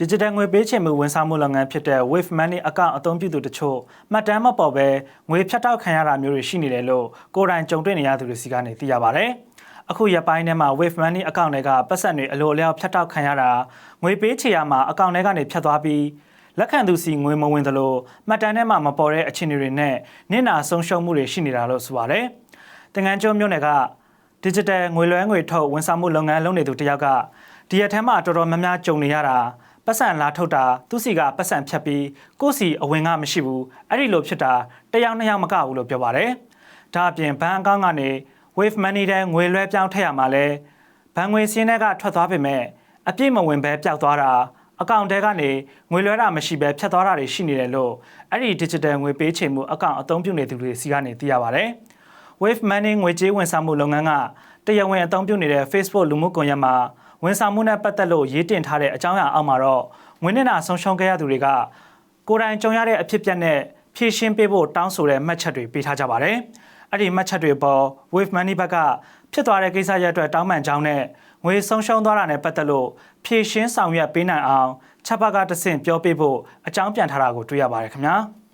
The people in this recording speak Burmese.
Digital ငွေပေးချေမှုဝန်ဆောင်မှုလုပ်ငန်းဖြစ်တဲ့ Wave Money အကောင့်အသုံးပြုသူတချို့မှတ်တမ်းမပေါ်ဘဲငွေဖြတ်တောက်ခံရတာမျိုးတွေရှိနေတယ်လို့ကိုယ်တိုင်ကြုံတွေ့နေရသူတွေစီကနေသိရပါဗျ။အခုရက်ပိုင်းထဲမှာ Wave Money အကောင့်တွေကပတ်စံတွေအလိုအလျောက်ဖြတ်တောက်ခံရတာငွေပေးချေရမှာအကောင့်တွေကနေဖြတ်သွားပြီးလက်ခံသူစီငွေမဝင်သလိုမှတ်တမ်းထဲမှာမပေါ်တဲ့အခြေအနေတွေနဲ့နင့်နာဆုံးရှုံးမှုတွေရှိနေတာလို့ဆိုပါတယ်။တင်ငန်းကျွန်းမြို့နယ်က digital ငွေလွှဲငွေထုတ်ဝန်ဆောင်မှုလုပ်ငန်းလုပ်နေသူတယောက်ကဒီရက်ထဲမှာတော်တော်များများကြုံနေရတာ ပတ်စံလာထုတ်တာသူစီကပတ်စံဖြတ်ပြီးကိုယ့်စီအဝင်ကမရှိဘူးအဲ့ဒီလိုဖြစ်တာတစ်ယောက်နှစ်ယောက်မကဘူးလို့ပြောပါတယ်ဒါအပြင်ဘဏ်အကောင့်ကနေ wave money တဲ့ငွေလွှဲပြောင်းထည့်ရမှာလဲဘဏ်ငွေစင်းတွေကထွက်သွားပေမဲ့အပြည့်မဝင်ပဲပျောက်သွားတာအကောင့်ထဲကနေငွေလွှဲတာမရှိပဲဖြတ်သွားတာတွေရှိနေတယ်လို့အဲ့ဒီ digital ငွေပေးချေမှုအကောင့်အသုံးပြုနေသူတွေစီကနေသိရပါတယ်။ Wave Money ငွေကြေးဝန်ဆောင်မှုလုပ်ငန်းကတရားဝင်အသုံးပြုနေတဲ့ Facebook လူမှုကွန်ရက်မှာ ဝန်ဆောင်မှုနဲ့ပတ်သက်လို့ရေးတင်ထားတဲ့အကြောင်းအရာအောက်မှာတော့ငွေနဲ့နာဆုံးရှုံးခဲ့ရသူတွေကကိုယ်တိုင်ကြုံရတဲ့အဖြစ်အပျက်နဲ့ဖြည့်ရှင်းပေးဖို့တောင်းဆိုတဲ့မှတ်ချက်တွေပေးထားကြပါတယ်။အဲ့ဒီမှတ်ချက်တွေပေါ် Wave Money ဘက်ကဖြစ်သွားတဲ့ကိစ္စရပ်အတွက်တောင်းပန်ကြောင်းနဲ့ငွေဆုံးရှုံးသွားတာနဲ့ပတ်သက်လို့ဖြည့်ရှင်းဆောင်ရွက်ပေးနိုင်အောင်ချက်ဘက်ကတဆင့်ပြောပေးဖို့အကြောင်းပြန်ထားတာကိုတွေ့ရပါတယ်ခင်ဗျာ။